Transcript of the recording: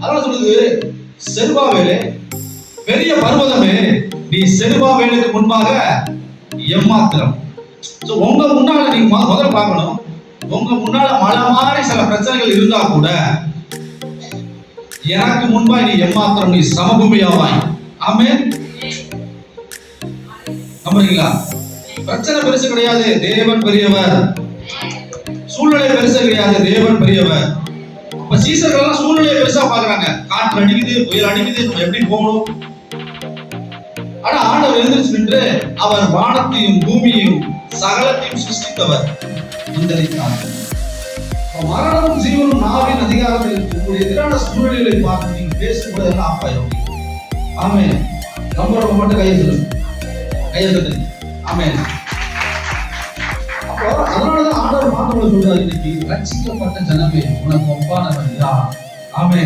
அதனால சொல்லுது செருபாவேலே பெரிய பர்வதமே நீ செருபாவேலுக்கு முன்பாக எம்மாத்திரம். ஸோ உங்க முன்னால நீங்க மொத- முதல்ல பார்க்கணும். உங்க முன்னால மழை மாதிரி சில பிரச்சனைகள் இருந்தா கூட எனக்கு முன்பாய் நீ எம்மாத்திரம் நீ சமபூமியாவாய். ஆமே நம்புறீங்களா? பிரச்சனை பெருசு கிடையாது தேவன் பெரியவர். சூழ்நிலை பெருசு கிடையாது தேவன் பெரியவர். இப்ப சீசர்கள் எல்லாம் சூழ்நிலையை பெருசா பாக்குறாங்க காற்று அடிக்குது புயல் அடிக்குது நம்ம எப்படி போகணும்? ஆனா ஆண்டவர் எழுந்திருச்சு நின்று அவர் வானத்தையும் பூமியையும் சகலத்தையும் சிருஷ்டித்தவர் முந்தரித்தார் மரணமும் ஜீவனும் நாவின் அதிகாரத்தில் இருக்கு உங்களுடைய எதிரான சூழ்நிலைகளை பார்த்து நீங்க பேசும்போது எல்லாம் ஆப்பாயிரும் ஆமே. நம்புறவங்க மட்டும் கையை சொல்லுங்க. கையை தட்டுங்க ஆமே. அப்போ அதனால ஆண்டவர் சொல்றாரு இன்னைக்கு ரட்சிக்கப்பட்ட ஜனமே உனக்கு ஒப்பானவன் யார்? ஆமே